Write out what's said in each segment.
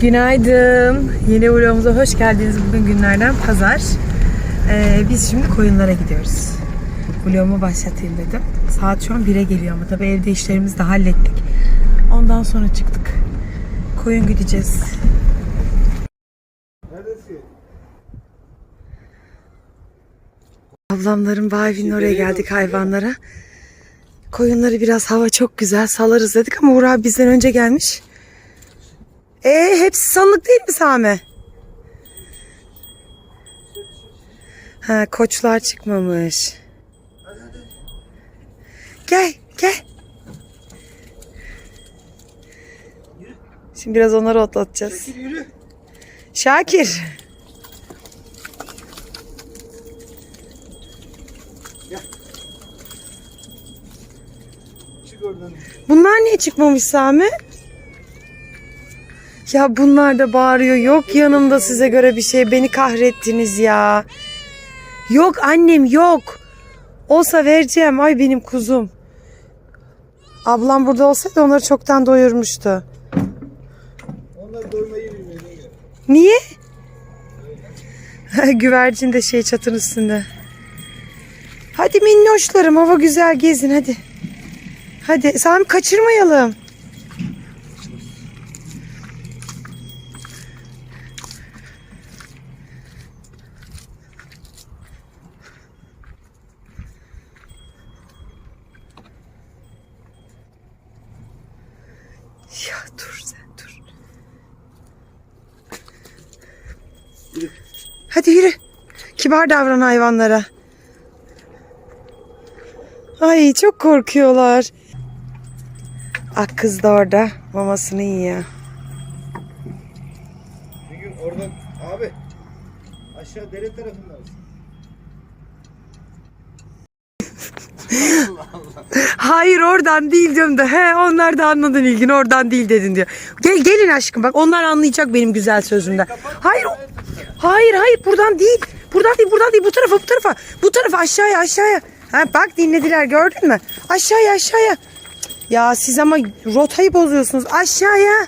Günaydın. Yeni vlogumuza hoş geldiniz. Bugün günlerden pazar. Ee, biz şimdi koyunlara gidiyoruz. Vlogumu başlatayım dedim. Saat şu an 1'e geliyor ama tabii evde işlerimizi de hallettik. Ondan sonra çıktık. Koyun gideceğiz. Ablamların bağ evinin oraya geldik hayvanlara. Koyunları biraz hava çok güzel salarız dedik ama Uğur abi bizden önce gelmiş. E hepsi sanlık değil mi Sami? Ha koçlar çıkmamış. Gel gel. Şimdi biraz onları otlatacağız. Şakir. Çık oradan. Bunlar niye çıkmamış Sami? Ya bunlar da bağırıyor. Yok yanımda size göre bir şey. Beni kahrettiniz ya. Yok annem yok. Olsa vereceğim. Ay benim kuzum. Ablam burada olsaydı onları çoktan doyurmuştu. Onlar doymayı bilmiyor. Niye? Güvercin de şey çatın üstünde. Hadi minnoşlarım hava güzel gezin hadi. Hadi Sami kaçırmayalım. Ya dur sen dur. Hadi yürü. Kibar davran hayvanlara. Ay çok korkuyorlar. Ak kız da orada mamasını yiyor. Bir gün oradan abi aşağı dere tarafındayız. Hayır oradan değil diyorum da he onlar da anladın ilgin oradan değil dedin diyor. Gel gelin aşkım bak onlar anlayacak benim güzel sözümden. Hayır o- hayır hayır buradan değil. Buradan değil buradan değil bu tarafa bu tarafa. Bu tarafa aşağıya aşağıya. Ha, bak dinlediler gördün mü? Aşağıya aşağıya. Ya siz ama rotayı bozuyorsunuz aşağıya.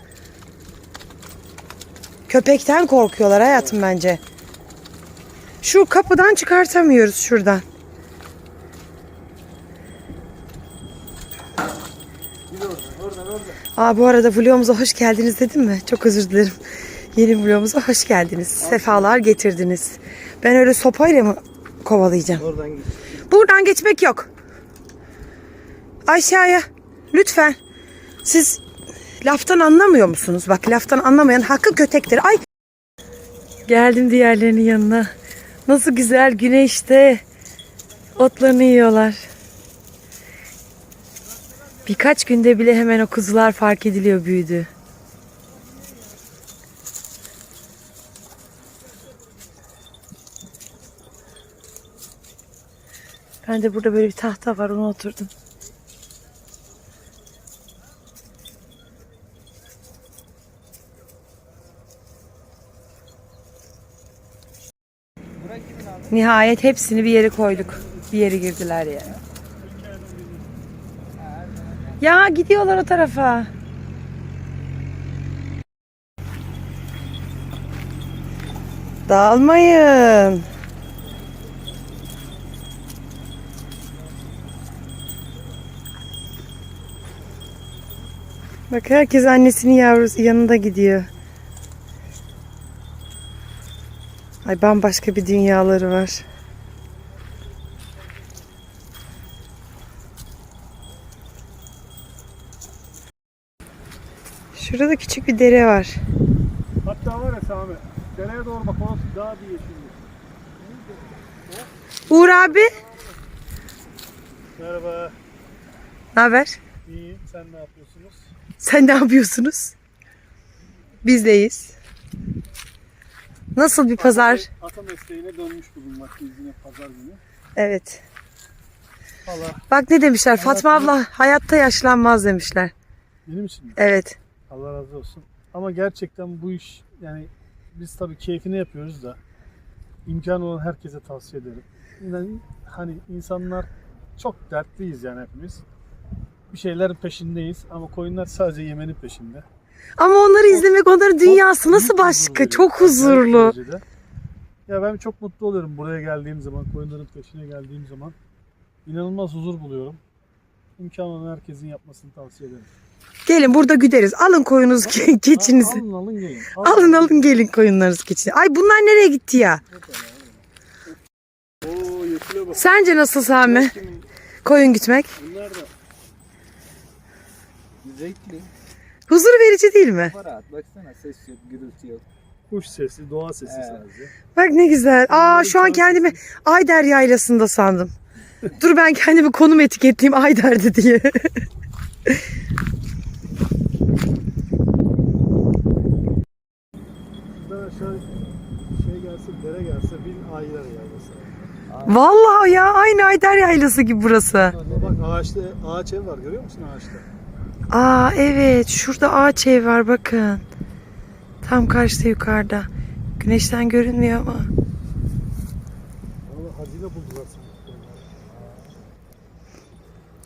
Köpekten korkuyorlar hayatım bence. Şu kapıdan çıkartamıyoruz şuradan. Aa bu arada vlogumuza hoş geldiniz dedim mi? Çok özür dilerim. Yeni vlogumuza hoş geldiniz. Sefalar getirdiniz. Ben öyle sopayla mı kovalayacağım? Oradan git. Buradan geçmek yok. Aşağıya. Lütfen. Siz laftan anlamıyor musunuz? Bak laftan anlamayan hakkı kötektir. Ay. Geldim diğerlerinin yanına. Nasıl güzel güneşte otlarını yiyorlar. Birkaç günde bile hemen o kuzular fark ediliyor büyüdü. Ben de burada böyle bir tahta var ona oturdum. Nihayet hepsini bir yere koyduk. Bir yere girdiler yani. Ya gidiyorlar o tarafa. Dağılmayın. Bak herkes annesinin yavrusu yanında gidiyor. Ay bambaşka bir dünyaları var. Şurada küçük bir dere var. Hatta var ya Sami. Dereye doğru bak orası daha bir yeşilli. Uğur abi, Merhaba. ne haber? İyi. Sen ne yapıyorsunuz? Sen ne yapıyorsunuz? Bizdeyiz. Nasıl bir pazar? Ata mesleğine dönmüş bulunmaktayız yine pazar günü. Evet. Valla Bak ne demişler? Fatma abla hayatta yaşlanmaz demişler. benim için? Evet. Allah razı olsun. Ama gerçekten bu iş yani biz tabii keyfini yapıyoruz da imkanı olan herkese tavsiye ederim. Yani hani insanlar çok dertliyiz yani hepimiz. Bir şeylerin peşindeyiz ama koyunlar sadece yemenin peşinde. Ama onları izlemek, onların dünyası nasıl Çok başka? Çok huzurlu. Ya ben çok mutlu oluyorum buraya geldiğim zaman, koyunların peşine geldiğim zaman. İnanılmaz huzur buluyorum. İmkan olan herkesin yapmasını tavsiye ederim. Gelin burada güderiz. Alın koyunuzu, ke- keçinizi. Alın alın gelin. Alın alın gelin koyunlarınızı, keçinizi. Ay bunlar nereye gitti ya? Oo. Sence nasıl Sami? Koyun gütmek. Bunlar da Zevkli. Huzur verici değil mi? Rahat. Baksana ses yok, gürültü yok. kuş sesi, doğa sesi Evet. sadece. Bak ne güzel. Aa şu an kendimi. Ayder yaylasında sandım. Dur ben kendimi konum etiketleyeyim Ayder'de diye. Şuradan aşağı şey gelse, dere gelse bin aylar yaylası. Vallahi ya aynı Ayder yaylası gibi burası. Bak ağaçta, ağaç ev var görüyor musun ağaçta? Aa evet şurada ağaç ev var bakın. Tam karşıda yukarıda. Güneşten görünmüyor ama. Hazine buldular.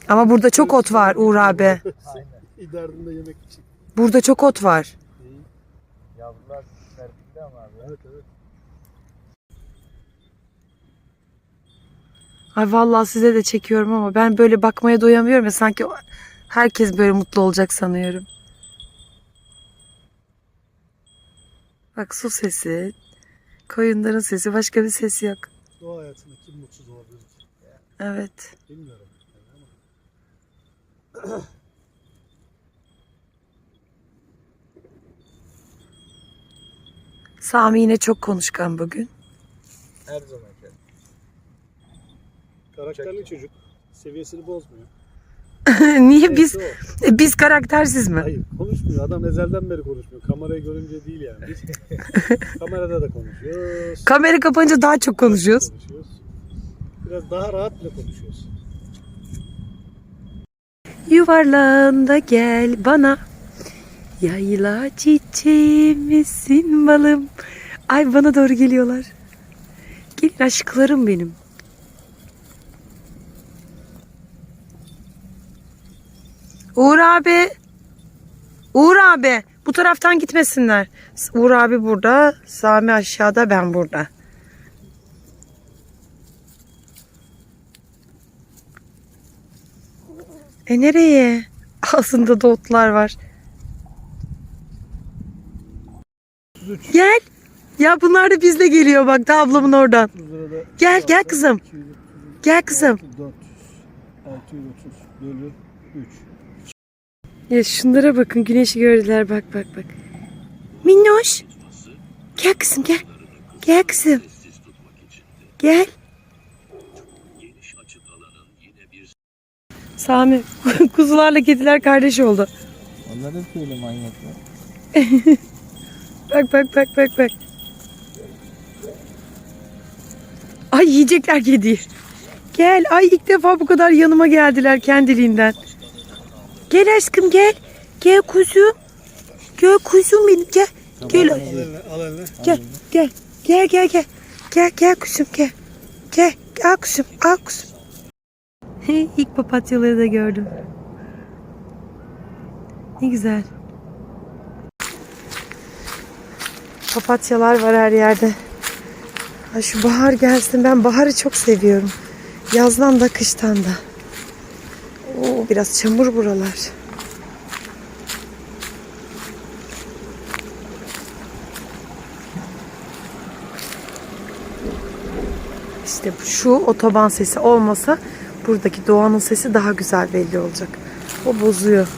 Ama burada çok ot var Uğur abi. İderdinde yemek için. Burada çok ot var. Yavrular serpildi ama abi. Evet evet. Ay vallahi size de çekiyorum ama ben böyle bakmaya doyamıyorum ya sanki herkes böyle mutlu olacak sanıyorum. Bak su sesi, koyunların sesi, başka bir ses yok. Doğa hayatında kim mutsuz olabilir ki? Evet. Bilmiyorum. Yani ama. Sami yine çok konuşkan bugün. Her zaman. Karakterli çocuk. Seviyesini bozmuyor. Niye biz biz karaktersiz mi? Hayır konuşmuyor. Adam ezelden beri konuşmuyor. Kamerayı görünce değil yani. Biz kamerada da konuşuyoruz. Kamera kapanınca daha çok konuşuyoruz. konuşuyoruz. Biraz daha rahat bile konuşuyoruz. Yuvarlağında gel bana. Yayla çiçeğimizsin balım. Ay bana doğru geliyorlar. Gelin aşklarım benim. Uğur abi. Uğur abi. Bu taraftan gitmesinler. Uğur abi burada. Sami aşağıda ben burada. E nereye? Ağzında da otlar var. Gel. Ya bunlar da bizle geliyor bak da ablamın oradan. 30 lirada Gel gel kızım. 200, Gel kızım. 400, 630 bölü 3. Ya şunlara bakın güneşi gördüler bak bak bak. Minnoş. Gel kızım gel. Gel kızım. Gel. Sami kuzularla kediler kardeş oldu. Onlar hep böyle manyaklar. Bak bak bak bak bak. Ay yiyecekler kediyi. Gel. Ay ilk defa bu kadar yanıma geldiler kendiliğinden. Gel aşkım gel. Gel kuzum. Gel kuzum benim gel. Gel. Al eline, al eline. Gel. Gel. Gel gel gel. Gel gel kuzum gel. Gel. Al kuzum. Al kuzum. İlk papatyaları da gördüm. Ne güzel. Papatyalar var her yerde. Ay şu bahar gelsin. Ben baharı çok seviyorum. Yazdan da kıştan da. Oo, biraz çamur buralar. İşte şu otoban sesi olmasa buradaki doğanın sesi daha güzel belli olacak. O bozuyor.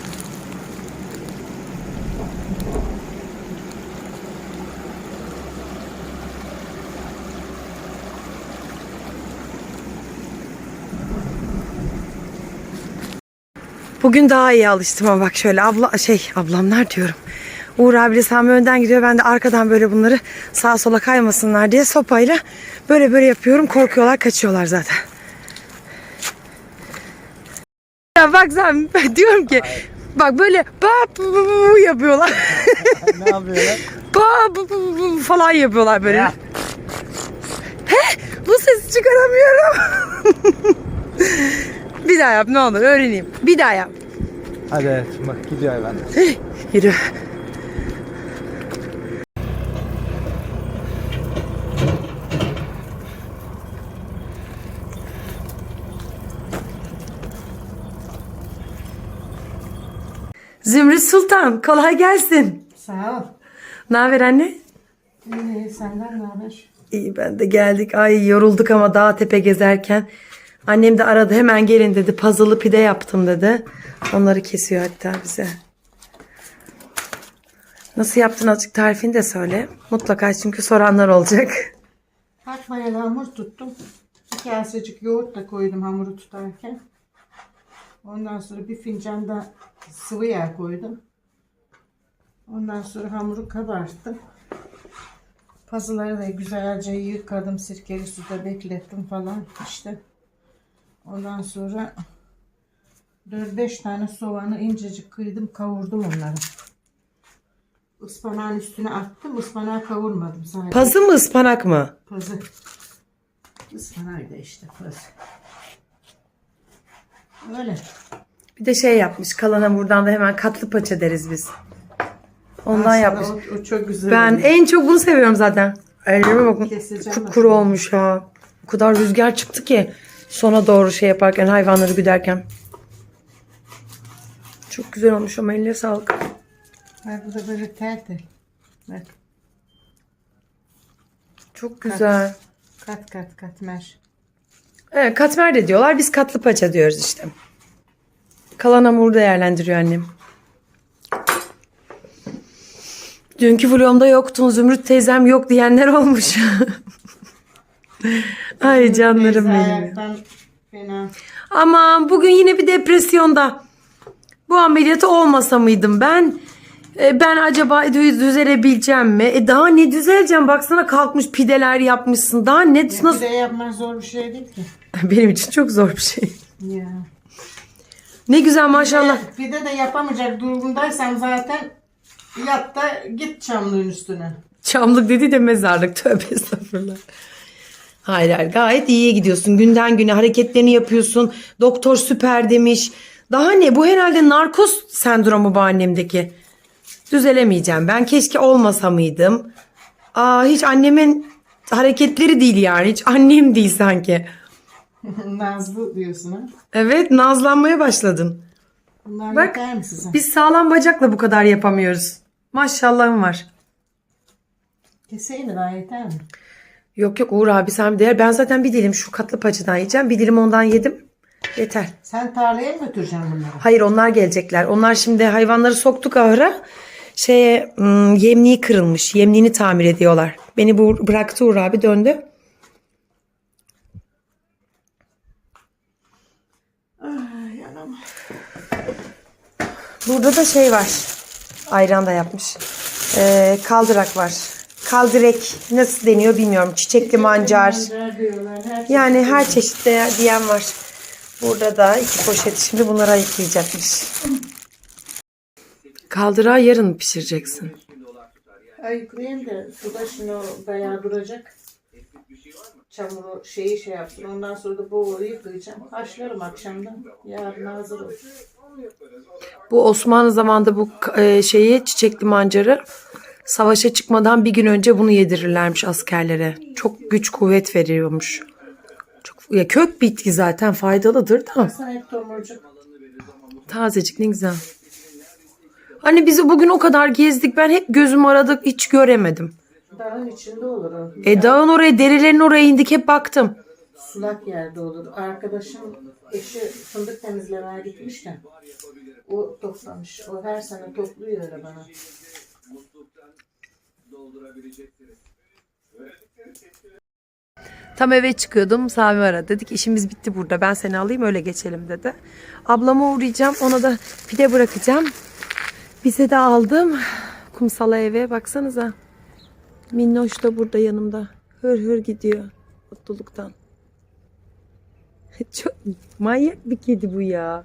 Bugün daha iyi alıştım ama bak şöyle abla şey ablamlar diyorum. Uğur abiyle Sami önden gidiyor. Ben de arkadan böyle bunları sağa sola kaymasınlar diye sopayla böyle böyle yapıyorum. Korkuyorlar kaçıyorlar zaten. Ya bak sen diyorum ki bak böyle ba bu, bu, bu, bu yapıyorlar. ne yapıyorlar? ba bu, bu, bu falan yapıyorlar böyle. Ya. He bu sesi çıkaramıyorum. Bir daha yap ne olur öğreneyim. Bir daha yap. Hadi bak gidiyor hayvan. Yürü. Zümrüt Sultan kolay gelsin. Sağ ol. Ne haber anne? İyi senden ne haber? İyi ben de geldik. Ay yorulduk ama dağ tepe gezerken. Annem de aradı hemen gelin dedi. Puzzle'lı pide yaptım dedi. Onları kesiyor hatta bize. Nasıl yaptın azıcık tarifini de söyle. Mutlaka çünkü soranlar olacak. Hakmayalı hamur tuttum. İki asacık yoğurt da koydum hamuru tutarken. Ondan sonra bir fincan da sıvı yağ koydum. Ondan sonra hamuru kabarttım. Pazıları da güzelce yıkadım. Sirkeli suda beklettim falan işte. Ondan sonra 4-5 tane soğanı incecik kıydım kavurdum onları. Ispanağın üstüne attım. Ispanağı kavurmadım sadece. Pazı mı ıspanak mı? Pazı. Ispanağı da işte pazı. Öyle. Bir de şey yapmış. Kalan hamurdan da hemen katlı paça deriz biz. Ondan Aslında yapmış. O, o çok güzel. Ben oluyor. en çok bunu seviyorum zaten. Ellerime bakın. Keseceğim Çok kuru olmuş ha. O kadar rüzgar çıktı ki. Sona doğru şey yaparken hayvanları güderken. Çok güzel olmuş ama eline sağlık. Bak bu da böyle tel tel. Bak Çok güzel. kat kat katmer. Evet katmer de diyorlar. Biz katlı paça diyoruz işte. Kalan hamuru değerlendiriyor annem. Dünkü vlogumda yoktun. Zümrüt teyzem yok diyenler olmuş. Ay canlarım benim. fena. Aman bugün yine bir depresyonda. Bu ameliyatı olmasa mıydım ben? E, ben acaba dü- düzelebileceğim mi? E daha ne düzeleceğim? Baksana kalkmış pideler yapmışsın. Daha ne Bir nasıl? de yapmak zor bir şey değil ki. Benim için çok zor bir şey. Ya. Ne güzel maşallah. Bir de de yapamayacak durumdaysam zaten yat da git çamlığın üstüne. Çamlık dedi de mezarlık. Tövbe estağfurullah. Hayır hayır gayet iyiye gidiyorsun. Günden güne hareketlerini yapıyorsun. Doktor süper demiş. Daha ne? Bu herhalde narkoz sendromu bu annemdeki. Düzelemeyeceğim. Ben keşke olmasa mıydım? Aa, hiç annemin hareketleri değil yani. Hiç annem değil sanki. Nazlı diyorsun ha. Evet nazlanmaya başladın. Bunlar Bak, yeter mi size? Biz sağlam bacakla bu kadar yapamıyoruz. Maşallahım var. Keseydi daha yeter mi? Yok yok Uğur abi sen bir değer. Ben zaten bir dilim şu katlı paçadan yiyeceğim. Bir dilim ondan yedim. Yeter. Sen tarlaya mı götüreceksin bunları? Hayır onlar gelecekler. Onlar şimdi hayvanları soktuk ahıra. Şeye hmm, yemliği kırılmış. Yemliğini tamir ediyorlar. Beni bu bıraktı Uğur abi döndü. Ay. Burada da şey var. Ayran da yapmış. Ee, kaldırak var. Kaldırek nasıl deniyor bilmiyorum. Çiçekli mancar. Şey. Yani her çeşit de diyen var. Burada da iki poşet şimdi bunları ayıklayacakmış. Kaldırağı yarın pişireceksin? Ayıklayayım da suda şimdi o bayağı duracak. Çamuru şeyi şey yapsın. Ondan sonra da boğulu yıkayacağım. Haşlarım akşamdan. Yarın hazır olur. Bu Osmanlı zamanında bu e, şeyi çiçekli mancarı savaşa çıkmadan bir gün önce bunu yedirirlermiş askerlere. Çok güç kuvvet veriyormuş. Çok ya kök bitki zaten faydalıdır da. Tazecik ne güzel. Hani bizi bugün o kadar gezdik ben hep gözüm aradık hiç göremedim. Dağın içinde olur o. E dağın oraya derilerin oraya indik hep baktım. Sulak yerde olur. Arkadaşım eşi fındık temizlemeye gitmiş de. O toplamış. O her sene topluyor öyle bana. Tam eve çıkıyordum Sami aradı. Dedik işimiz bitti burada ben seni alayım öyle geçelim dedi. Ablama uğrayacağım ona da pide bırakacağım. Bize de aldım. Kumsala eve baksanıza. Minnoş da burada yanımda. Hır hır gidiyor mutluluktan. Çok manyak bir kedi bu ya.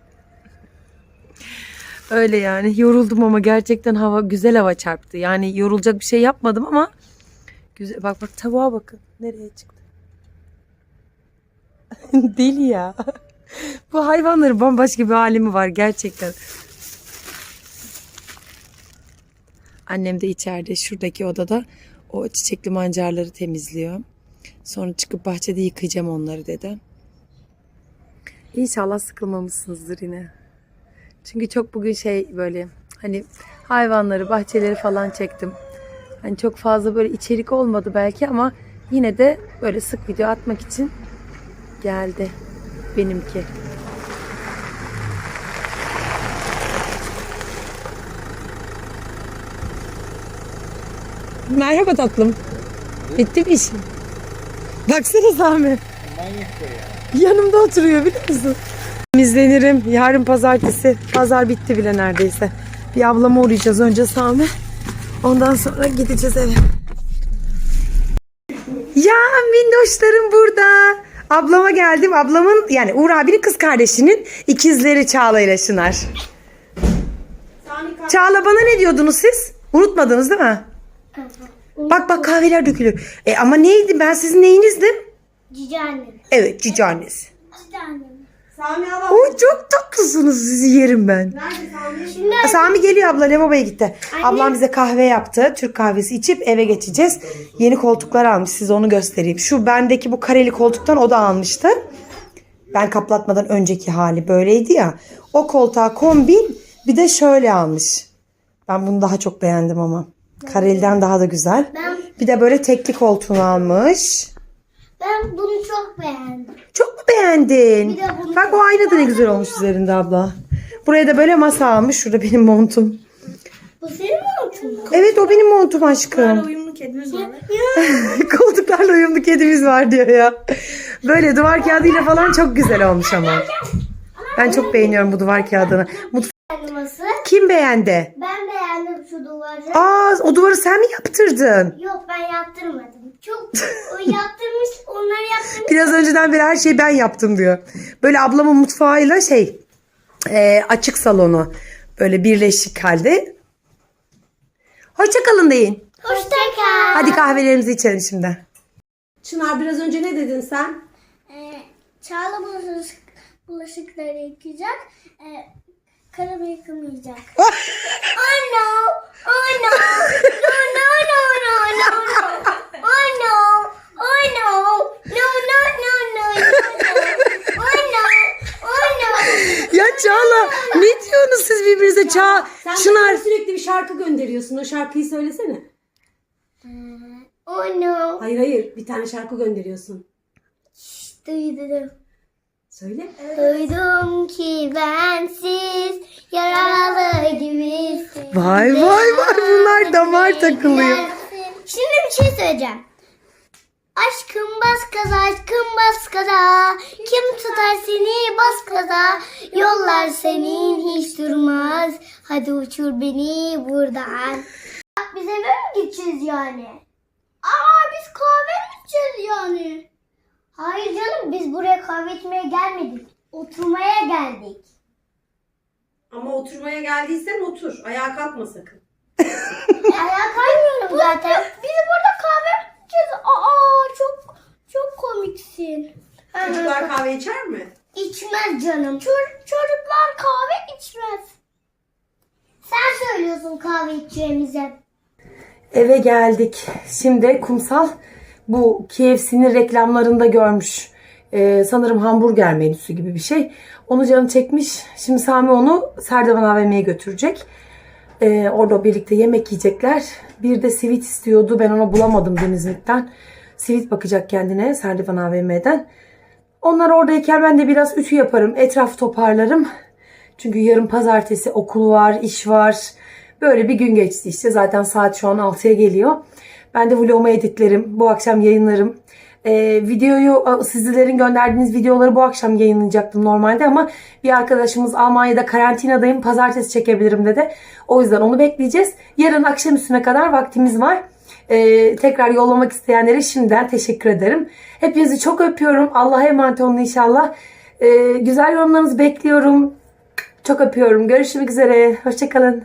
Öyle yani yoruldum ama gerçekten hava güzel hava çarptı. Yani yorulacak bir şey yapmadım ama güzel bak bak tavuğa bakın nereye çıktı. Deli ya. Bu hayvanların bambaşka bir alemi var gerçekten. Annem de içeride şuradaki odada o çiçekli mancarları temizliyor. Sonra çıkıp bahçede yıkayacağım onları dedi. İnşallah sıkılmamışsınızdır yine. Çünkü çok bugün şey böyle Hani hayvanları, bahçeleri falan çektim. Hani çok fazla böyle içerik olmadı belki ama yine de böyle sık video atmak için geldi benimki. Merhaba tatlım. Bitti mi işin? Baksana Sami. Manyak ya. Yanımda oturuyor biliyor musun? İzlenirim. Yarın pazartesi. Pazar bitti bile neredeyse. Bir ablama uğrayacağız önce Sami. Ondan sonra gideceğiz eve. Ya minnoşlarım burada. Ablama geldim. Ablamın yani Uğur abinin kız kardeşinin ikizleri Çağla ile Şınar. Çağla bana ne diyordunuz siz? Unutmadınız değil mi? Bak bak kahveler dökülüyor. E ama neydi? Ben sizin neyinizdim? Cici annem. Evet cici annesi. Cici annem. Oy çok tatlısınız sizi yerim ben. Şimdi Sami geliyor abla lavaboya gitti. Ablam bize kahve yaptı. Türk kahvesi içip eve geçeceğiz. Yeni koltuklar almış size onu göstereyim. Şu bendeki bu kareli koltuktan o da almıştı. Ben kaplatmadan önceki hali böyleydi ya. O koltuğa kombin bir de şöyle almış. Ben bunu daha çok beğendim ama. Kareliden daha da güzel. ben, Bir de böyle tekli koltuğunu almış. ben bunu çok beğendim. Çok mu beğendin? Bir de bunu- Bak o ayna da ne güzel olmuş üzerinde abla. Buraya da böyle masa almış. Şurada benim montum. Bu senin mi olsun? Evet o benim montum aşkım. Uyumlu kedimiz var. Koltuklarla uyumlu kedimiz var diyor ya. Böyle duvar kağıdıyla falan çok güzel olmuş ama. Ben çok beğeniyorum bu duvar kağıdını. Mutf- Elması. Kim beğendi? Ben beğendim şu duvarı. Aa o duvarı sen mi yaptırdın? Yok ben yaptırmadım. Çok o yaptırmış, onları yaptırmış. Biraz önceden beri her şeyi ben yaptım diyor. Böyle ablamın mutfağıyla şey e, açık salonu böyle birleşik halde. Hoşçakalın deyin. Hoşça kal. Hadi kahvelerimizi içelim şimdi. Çınar biraz önce ne dedin sen? Ee, Çağla bulaşık, bulaşıkları yıkayacak. Ee, karımı yıkamayacak. oh no! Oh no! No no no no no no! Oh no! Oh no! No no no no! Oh no! Oh no! Ya Çağla ne diyorsunuz siz birbirinize Ça Sen Çınar. sürekli bir şarkı gönderiyorsun. O şarkıyı söylesene. Oh no! Hayır hayır bir tane şarkı gönderiyorsun. Duydum. Söyle. Duydum ki bensiz yaralı gibisin. Vay vay vay bunlar damar takılıyor. Şimdi bir şey söyleyeceğim. Aşkım bas gaza, aşkım bas gaza. Kim tutar seni bas gaza. Yollar senin hiç durmaz. Hadi uçur beni buradan. Biz eve mi gideceğiz yani? Aa biz kahve mi içeceğiz yani? Hayır canım biz buraya kahve içmeye gelmedik. Oturmaya geldik. Ama oturmaya geldiysen otur. Ayağa kalkma sakın. Ayağa kaymıyorum zaten. Biz burada kahve içeceğiz. Aa çok çok komiksin. Çocuklar kahve içer mi? İçmez canım. Çor- çocuklar kahve içmez. Sen söylüyorsun kahve içeceğimize. Eve geldik. Şimdi kumsal bu KFC'nin reklamlarında görmüş. Ee, sanırım hamburger menüsü gibi bir şey. Onu canı çekmiş. Şimdi Sami onu Serdivan AVM'ye götürecek. Ee, orada birlikte yemek yiyecekler. Bir de sivit istiyordu. Ben ona bulamadım Denizlik'ten. Sivit bakacak kendine Serdivan AVM'den. Onlar oradayken ben de biraz ütü yaparım. Etraf toparlarım. Çünkü yarın pazartesi okul var, iş var. Böyle bir gün geçti işte. Zaten saat şu an 6'ya geliyor. Ben de vlogumu editlerim. Bu akşam yayınlarım. Ee, videoyu sizlerin gönderdiğiniz videoları bu akşam yayınlayacaktım normalde ama bir arkadaşımız Almanya'da karantinadayım pazartesi çekebilirim dedi. O yüzden onu bekleyeceğiz. Yarın akşam üstüne kadar vaktimiz var. Ee, tekrar yollamak isteyenlere şimdiden teşekkür ederim. Hepinizi çok öpüyorum. Allah'a emanet olun inşallah. Ee, güzel yorumlarınızı bekliyorum. Çok öpüyorum. Görüşmek üzere. Hoşçakalın.